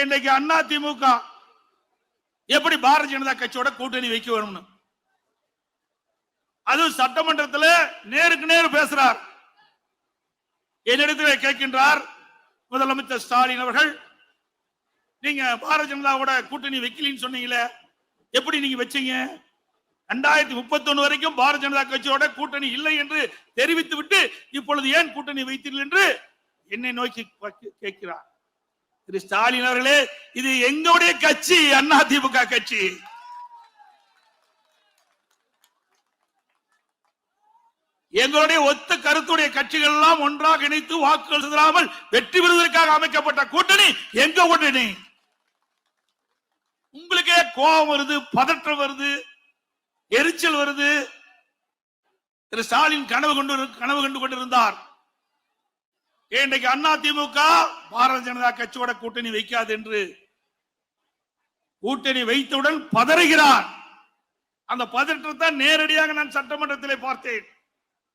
இன்னைக்கு அண்ணா திமுக எப்படி பாரதிய ஜனதா கட்சியோட கூட்டணி வைக்க வரும்னு அதுவும் சட்டமன்றத்தில் நேருக்கு நேர் பேசுறார். என்னிடத்தில் கேட்கின்றார் முதலமைச்சர் ஸ்டாலின் அவர்கள் நீங்க பாரதிய ஜனதாவோட கூட்டணி வைக்கலன்னு சொன்னீங்களே எப்படி நீங்க வச்சீங்க? ரெண்டாயிரத்தி முப்பத்தி வரைக்கும் பாரதிய ஜனதா கட்சியோட கூட்டணி இல்லை என்று தெரிவித்து விட்டு இப்பொழுது ஏன் கூட்டணி வைத்தீர்கள் என்று என்னை நோக்கி கேட்கிறார். திரு ஸ்டாலின் அவர்களே இது எங்களுடைய கட்சி அண்ணா திமுக கட்சி. எங்களுடைய ஒத்த கருத்துடைய கட்சிகள் எல்லாம் ஒன்றாக இணைத்து வாக்குகள் சிதறாமல் வெற்றி பெறுவதற்காக அமைக்கப்பட்ட கூட்டணி எங்க கூட்டணி? உங்களுக்கே கோபம் வருது பதற்றம் வருது எரிச்சல் வருது. திரு ஸ்டாலின் கனவு கொண்டு கனவு கண்டு கொண்டிருந்தார். இன்னைக்கு அண்ணா திமுக பாரதிய ஜனதா கட்சியோட கூட்டணி வைக்காது என்று கூட்டணி வைத்தவுடன் பதறுகிறார். அந்த பதற்றத்தை நேரடியாக நான் சட்டமன்றத்திலே பார்த்தேன்.